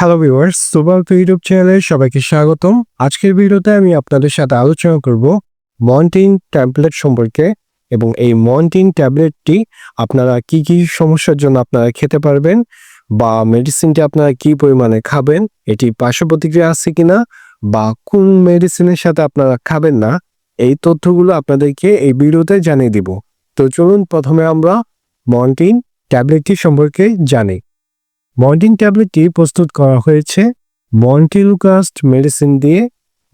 Hello viewers সুবাল YouTube চ্যানেলে সবাইকে স্বাগতম। আজকের ভিডিওতে আমি আপনাদের সাথে আলোচনা করব মন্টিন ট্যাবলেট সম্পর্কে এবং এই মন্টিন ট্যাবলেটটি আপনারা কি কি সমস্যার জন্য আপনারা খেতে পারবেন বা মেডিসিনটি আপনারা কি পরিমাণে খাবেন, এটি পার্শ্ব প্রতিক্রিয়া আছে কিনা বা কোন মেডিসিনের সাথে আপনারা খাবেন না, এই তথ্যগুলো আপনাদেরকে এই ভিডিওতে জানিয়ে দিব। তো চলুন প্রথমে আমরা মন্টিন ট্যাবলেটটি সম্পর্কে জানি। মন্টিন ট্যাবলেটটি প্রস্তুত করা হয়েছে মন্টিলুকাস্ট মেডিসিন দিয়ে,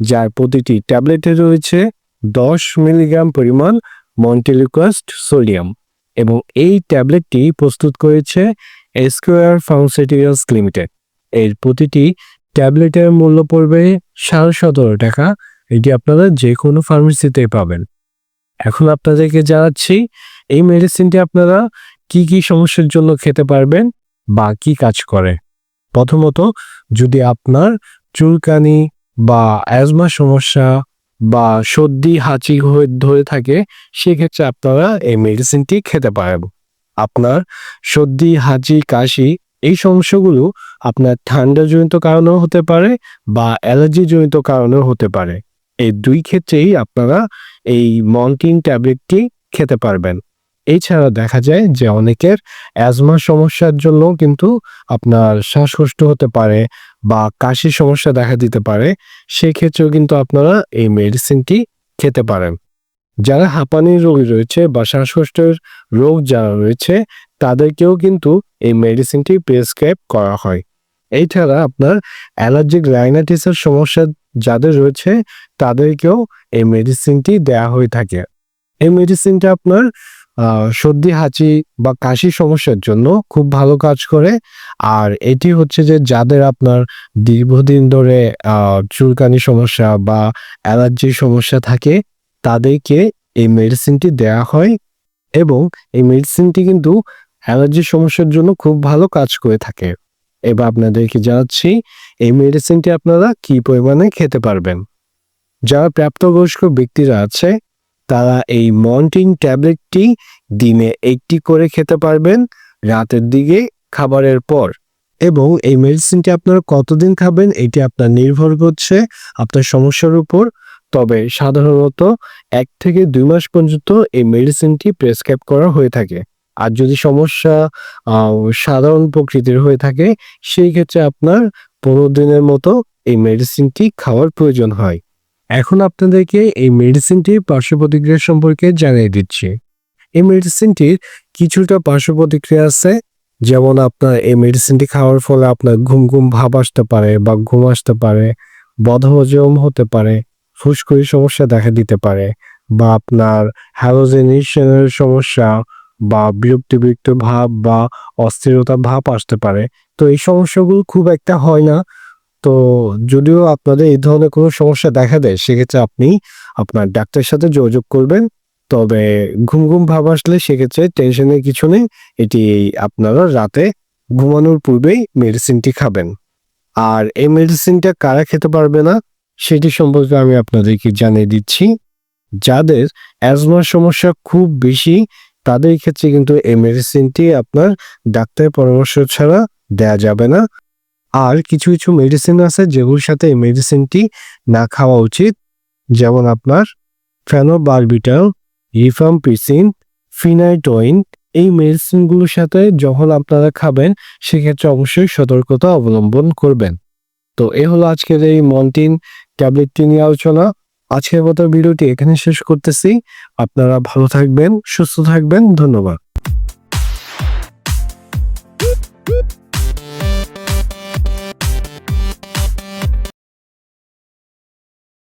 যার প্রতিটি ট্যাবলেটে রয়েছে দশ মিলিগ্রাম পরিমাণ মন্টিলুকাস্ট সোডিয়াম এবং এই ট্যাবলেটটি প্রস্তুত করেছে এসকোয়ার ফার্মাসিউটিক্যালস লিমিটেড। এর প্রতিটি ট্যাবলেটের মূল্য পড়বে সাড়ে সতেরো টাকা। এটি আপনারা যে কোনো ফার্মেসিতে পাবেন। এখন আপনাদেরকে জানাচ্ছি, এই মেডিসিনটি আপনারা কি কি সমস্যার জন্য খেতে পারবেন? বা কি কাজ করে। প্রথমত, যদি আপনার চুলকানি বা অ্যাজমা সমস্যা বা সর্দি, হাঁচি হয়ে ধরে থাকে, সেক্ষেত্রে আপনারা এই মেডিসিনটি খেতে পারেন। আপনার সর্দি, হাঁচি, কাশি এই সমস্যাগুলো আপনার ঠান্ডাজনিত কারণেও হতে পারে বা অ্যালার্জিজনিত কারণেও হতে পারে। এই দুই ক্ষেত্রেই আপনারা এই মন্টিন ট্যাবলেটটি খেতে পারবেন। এছাড়া দেখা যায় যে অনেকের অ্যাজমা সমস্যার জন্য কিন্তু আপনার শ্বাসকষ্ট হতে পারে বা কাশির সমস্যা দেখা দিতে পারে, সেক্ষেত্রেও কিন্তু আপনারা এই মেডিসিনটি খেতে পারেন। যারা হাঁপানির রোগী রয়েছে বা শ্বাসকষ্টের রোগ যারা রয়েছে, তাদেরকেও কিন্তু এই মেডিসিনটি প্রেসক্রাইব করা হয়। এছাড়া আপনার অ্যালার্জিক রাইনাইটিসের সমস্যা যাদের রয়েছে, তাদেরকেও এই মেডিসিনটি দেয়া হয়ে থাকে। এই মেডিসিনটা আপনার সর্দি, হাঁচি বা কাশি সমস্যার জন্য খুব ভালো কাজ করে। আর এটি হচ্ছে যে যাদের আপনার দীর্ঘদিন ধরে চুলকানি সমস্যা বা অ্যালার্জির সমস্যা থাকে, তাদেরকে এই মেডিসিনটি দেয়া হয় এবং এই মেডিসিনটি কিন্তু অ্যালার্জির সমস্যার জন্য খুব ভালো কাজ করে থাকে। এবার আপনাদেরকে জানাচ্ছি, এই মেডিসিনটি আপনারা কি পরিমাণে খেতে পারবেন? যারা প্রাপ্তবয়স্ক ব্যক্তিরা আছে তারা এই মন্টিন ট্যাবলেটটি দিনে একটি করে খেতে পারবেন রাতের দিকে খাবারের পর। এবং এই মেডিসিনটি আপনারা কতদিন খাবেন এটি আপনার নির্ভর করছে আপনার সমস্যার উপর। তবে সাধারণত এক থেকে দুই মাস পর্যন্ত এই মেডিসিনটি প্রেসক্রাইব করা হয়ে থাকে। আর যদি সমস্যা সাধারণ প্রকৃতির হয়ে থাকে, সেই ক্ষেত্রে আপনার পনেরো দিনের মতো এই মেডিসিনটি খাওয়ার প্রয়োজন হয়। এখন আপনাদেরকে এই মেডিসিনটির পার্শ্ব প্রতিক্রিয়া সম্পর্কে জানিয়ে দিচ্ছি। এই মেডিসিনটির কিছুটা পার্শ্ব প্রতিক্রিয়া আছে, যেমন আপনার এই মেডিসিনটি খাওয়ার ফলে আপনার ঘুম ঘুম ভাব আসতে পারে বা ঘুম আসতে পারে, বদহজম হতে পারে, ফুসকুড়ি সমস্যা দেখা দিতে পারে বা আপনার হ্যালোজেনেশনের সমস্যা বা বিরক্তি বিরক্ত ভাব বা অস্থিরতা ভাব আসতে পারে। তো এই সমস্যাগুলো খুব একটা হয় না। তো যদিও আপনাদের এই ধরনের কোনো সমস্যা দেখা দেয়, সেক্ষেত্রে আপনি আপনার ডাক্তারের সাথে যোগাযোগ করবেন। তবে ঘুম ঘুম ভাব আসলে সেক্ষেত্রে টেনশনের কিছু নেই। এটি আপনারা রাতে ঘুমানোর পূর্বেই মেডিসিনটি খাবেন। আর এই মেডিসিনটা কারা খেতে পারবে না, সেটি সম্পর্কে আমি আপনাদেরকে জানিয়ে দিচ্ছি। যাদের অ্যাজমার সমস্যা খুব বেশি, তাদের ক্ষেত্রে কিন্তু এই মেডিসিনটি আপনার ডাক্তারের পরামর্শ ছাড়া দেয়া যাবে না। আর কিছু কিছু মেডিসিন আছে যেগুলোর সাথে এই মেডিসিনটি না খাওয়া উচিত। যেমন আপনার ফেনোবারবিটাল রিফাম্পিসিন ফিনাইটোইন, এই মেডিসিনগুলোর সাথে যখন আপনারা খাবেন, সেক্ষেত্রে অবশ্যই সতর্কতা অবলম্বন করবেন। তো এ হলো আজকের এই মন্টিন ট্যাবলেটটি নিয়ে আলোচনা। আজকের মতো ভিডিওটি এখানে শেষ করতেছি। আপনারা ভালো থাকবেন, সুস্থ থাকবেন, ধন্যবাদ।